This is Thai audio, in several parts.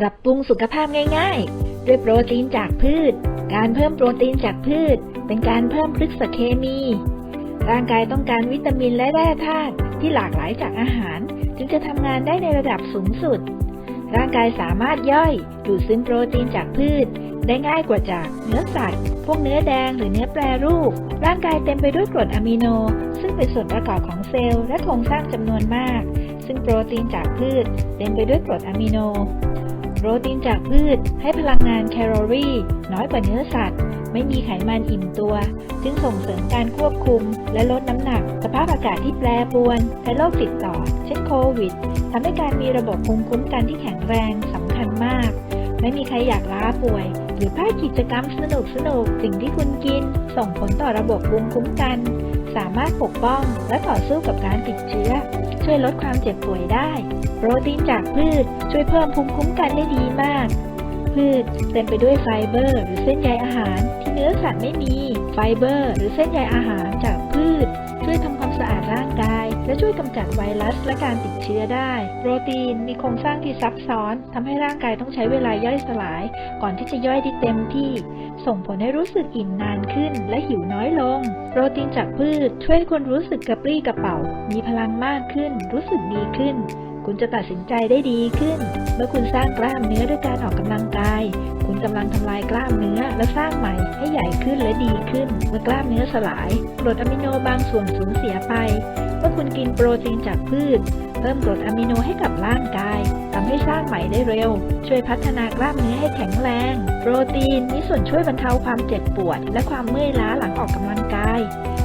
ปรับปรุงสุขภาพง่ายๆ ด้วยโปรตีนจากพืช การเพิ่มโปรตีนจากพืช เป็นการเพิ่มพฤกษเคมี ร่างกายต้องการวิตามินและแร่ธาตุที่หลากหลายจากอาหาร จึงจะทำงานได้ในระดับสูงสุด ร่างกายสามารถย่อยดูดซึมโปรตีนจากพืช ได้ง่ายกว่าจากเนื้อสัตว์ พวกเนื้อแดงหรือเนื้อแปรรูป ร่างกายเต็มไปด้วยกรดอะมิโน ซึ่งเป็นส่วนประกอบของเซลล์และโครงสร้างจำนวนมาก ซึ่งโปรตีนจากพืช เต็มไปด้วยกรดอะมิโน โปรตีนจากพืชให้พลังงานแคลอรี่ น้อยกว่าเนื้อสัตว์ ไม่มีไขมันอิ่มตัว จึงส่งเสริมการควบคุม และลดน้ำหนัก สภาพอากาศที่แปรปรวน และโรคติดต่อ เช่นโควิดทำให้การมีระบบภูมิคุ้มกันที่แข็งแรงสำคัญมาก ไม่มีใครอยากล้าป่วย หรือพลาดกิจกรรมสนุกสนุกสิ่งที่คุณกิน ส่งผลต่อระบบภูมิคุ้มกัน สามารถปกป้องและต่อสู้กับการติดเชื้อ ช่วยลดความเจ็บป่วยได้ โปรตีนจากพืชช่วยเพิ่มภูมิคุ้มกันได้ดีมากพืชเต็มไปด้วยไฟเบอร์ หรือเส้นใยอาหารที่เนื้อสัตว์ไม่มี ไฟเบอร์ หรือเส้นใยอาหารจากพืช ช่วยทำความสะอาดร่างกาย และช่วยกำจัดไวรัสและการติดเชื้อได้ โปรตีนมีโครงสร้างที่ซับซ้อนทำให้ร่างกายต้องใช้เวลาย่อยสลาย ก่อนที่จะย่อยได้เต็มที่ ส่งผลให้รู้สึกอิ่มนานขึ้นและหิวน้อยลง โปรตีนจากพืชช่วยให้คนรู้สึกกระปรี้กระเป๋า มีพลังมากขึ้น รู้สึกดีขึ้น คุณจะตัดสินใจได้ดีขึ้น เมื่อคุณสร้างกล้ามเนื้อด้วยการออกกำลังกาย คุณกำลังทำลายกล้ามเนื้อและสร้างใหม่ให้ใหญ่ขึ้นและดีขึ้น เมื่อกล้ามเนื้อสลายกรดอะมิโนบางส่วนสูญเสียไป เมื่อคุณกินโปรตีนจากพืช เพิ่มกรดอะมิโนให้กับร่างกายทำให้สร้างใหม่ได้เร็ว ช่วยพัฒนากล้ามเนื้อให้แข็งแรง โปรตีนมีส่วนช่วยบรรเทาความเจ็บปวด และความเมื่อยล้าหลังออกกำลังกาย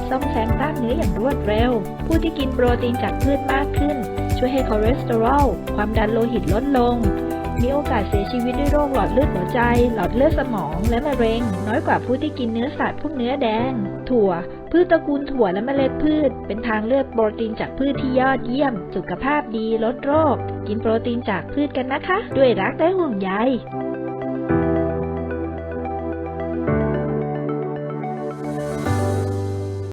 ซ่อมแซมกล้ามเนื้ออย่างรวดเร็ว ผู้ที่กินโปรตีนจากพืชมากขึ้น ช่วยให้คอเลสเตอรอลความดันโลหิตลดลง มีโอกาสเสียชีวิตด้วยโรคหลอดเลือดหัวใจ หลอดเลือดสมอง และมะเร็ง น้อยกว่าผู้ที่กินเนื้อสัตว์พวกเนื้อแดง ถั่ว พืชตระกูลถั่วและเมล็ดพืช เป็นทางเลือกโปรตีนจากพืชที่ยอดเยี่ยม สุขภาพดีลดโรค กินโปรตีนจากพืชกันนะคะ ด้วยรักและห่วงใย